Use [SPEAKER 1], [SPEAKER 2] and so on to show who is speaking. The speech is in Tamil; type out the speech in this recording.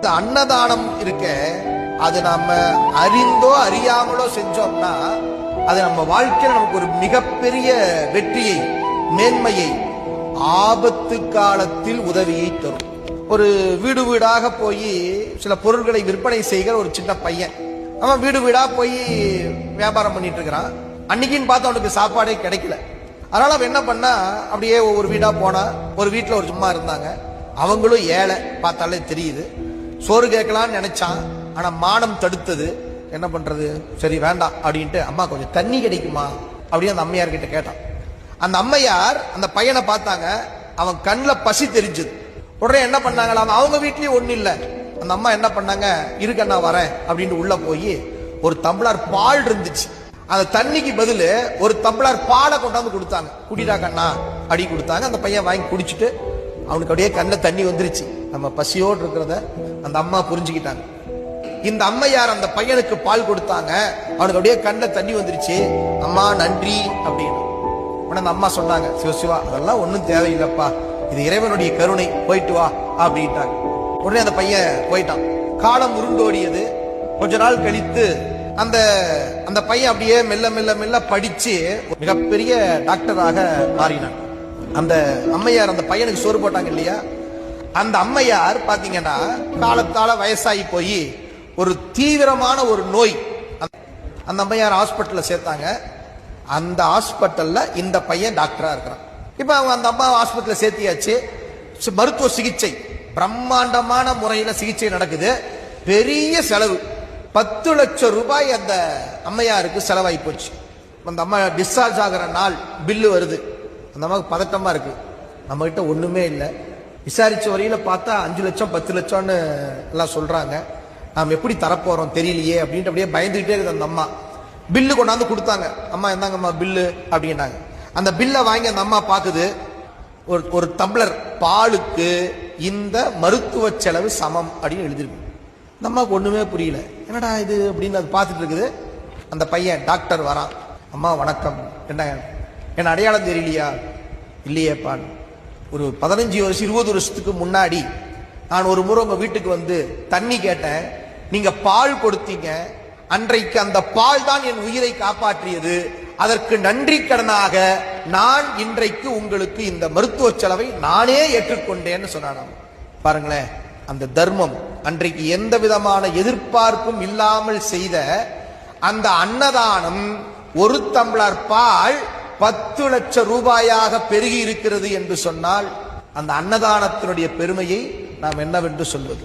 [SPEAKER 1] இந்த அன்னதானம் இருக்க அது நம்ம அறிந்தோ அறியாமலோ செஞ்சோம்னா அது நம்ம வாழ்க்கையில நமக்கு ஒரு மிகப்பெரிய வெற்றியை மேன்மையை ஆபத்து காலத்தில் உதவியை தரும். ஒரு வீடு வீடாக போய் சில பொருள்களை விற்பனை செய்கிற ஒரு சின்ன பையன். அவன் வீடு வீடா போய் வியாபாரம் பண்ணிட்டு இருக்கிறான். அன்னைக்குன்னு பார்த்து அவனுக்கு சாப்பாடே கிடைக்கல. அதனால அவன் என்ன பண்ணா அப்படியே ஒவ்வொரு வீடா போனா ஒரு வீட்டுல ஒரு சும்மா இருந்தாங்க. அவங்களும் ஏழை பார்த்தாலே தெரியுது. சோறு கேட்கலான்னு நினைச்சான். ஆனா மானம் தடுத்தது. என்ன பண்றது? சரி வேண்டாம் அப்படின்ட்டு அம்மா கொஞ்சம் தண்ணி கிடைக்குமா அப்படின்னு அந்த அம்மையார் கிட்ட கேட்டான். அந்த அம்மையார் அந்த பையனை பார்த்தாங்க. அவன் கண்ணில் பசி தெரிஞ்சது. உடனே என்ன பண்ணாங்களாம் அவங்க வீட்லயும் ஒண்ணு இல்ல. அந்த அம்மா என்ன பண்ணாங்க? இருக்க நான் வரேன் அப்படின்ட்டு உள்ள போய் ஒரு தம்பளார் பால் இருந்துச்சு. அந்த தண்ணிக்கு பதிலு ஒரு தம்பளார் பாலை கொண்டாந்து கொடுத்தாங்க. குடிடா கண்ணா அடி கொடுத்தாங்க. அந்த பையன் வாங்கி குடிச்சிட்டு அவனுக்கு அப்படியே கண்ணில் தண்ணி வந்துருச்சு. நம்ம பசியோடு இருக்கிறத அந்த அம்மா புரிஞ்சுக்கிட்டாங்க. இந்த அம்மையார் அந்த பையனுக்கு பால் கொடுத்தாங்க. அவனுக்கு அப்படியே கண்ணில் தண்ணி வந்துருச்சு. அம்மா நன்றி அப்படின்னு. உடனே அந்த அம்மா சொன்னாங்க சிவசிவா அதெல்லாம் ஒன்றும் தேவையில்லைப்பா. இது இறைவனுடைய கருணை. போயிட்டு வா அப்படின்ட்டாங்க. உடனே அந்த பையன் போயிட்டான். காலம் உருண்டோடியது. கொஞ்ச நாள் கழித்து அந்த அந்த பையன் அப்படியே மெல்ல மெல்ல மெல்ல படிச்சு மிகப்பெரிய டாக்டராக மாறினான். அந்த அம்மையார் அந்த பையனுக்கு சோறு போட்டாங்க இல்லையா? அந்த அம்மையார் பாத்தீங்கன்னா காலத்தால வயசாகி போய் ஒரு தீவிரமான ஒரு நோய் அந்த அம்மையார் ஹாஸ்பிட்டல்ல சேர்த்தாங்க. அந்த ஹாஸ்பிட்டல்ல இந்த பையன் டாக்டரா இருக்கிறான். இப்ப அவங்க அந்த அம்மா ஹாஸ்பிட்டல்ல சேர்த்தியாச்சு. மருத்துவ சிகிச்சை பிரம்மாண்டமான முறையில சிகிச்சை நடக்குது. பெரிய செலவு. பத்து லட்சம் ரூபாய் அந்த அம்மையாருக்கு செலவாகி போச்சு. அந்த அம்மா டிஸ்சார்ஜ் ஆகிற நாள் பில்லு வருது. அந்த அம்மாவுக்கு பதட்டமா இருக்கு. நம்மகிட்ட ஒன்றுமே ஒண்ணுமே இல்லை. விசாரிச்ச வரையில பார்த்தா அஞ்சு லட்சம் பத்து லட்சம்னு எல்லாம் சொல்றாங்க. நாம் எப்படி தரப்போறோம் தெரியலையே அப்படின்ட்டு அப்படியே பயந்துகிட்டே இருக்குது அந்த அம்மா. பில்லு கொண்டாந்து கொடுத்தாங்க. அம்மா என்னங்கம்மா பில்லு அப்படின்னாங்க. அந்த பில்லை வாங்கி அந்த அம்மா பார்க்குது ஒரு ஒரு தம்ளர் பாலுக்கு இந்த மருத்துவ செலவு சமம் அப்படின்னு எழுதிருக்கு இந்த அம்மாவுக்கு ஒண்ணுமே புரியல. என்னடா இது அப்படின்னு அது பார்த்துட்டு இருக்குது. அந்த பையன் டாக்டர் வரான். அம்மா வணக்கம். என்ன என்ன அடையாளம் தெரியலையா? இல்லையேப்பான் ஒரு பதினஞ்சு வருஷம் இருபது வருஷத்துக்கு முன்னாடி நான் ஒரு முறை உங்க வீட்டுக்கு வந்து தண்ணி கேட்டேன். நீங்க பால் கொடுத்தீங்க. அன்றைக்கு அந்த பால் தான் என் உயிரை காப்பாற்றியது. அதற்கு நன்றி கடனாக நான் இன்றைக்கு உங்களுக்கு இந்த மருத்துவ செலவை நானே ஏற்றுக்கொண்டேன்னு சொன்னான் பாருங்களேன் அந்த தர்மம் அன்றைக்கு எந்த விதமான எதிர்பார்ப்பும் இல்லாமல் செய்த அந்த அன்னதானம் ஒரு தம்ளர் பால் பத்து லட்சம் ரூபாயாக பெருகி இருக்கிறது என்று சொன்னால் அந்த அன்னதானத்தினுடைய பெருமையை நாம் என்னவென்று சொல்வது?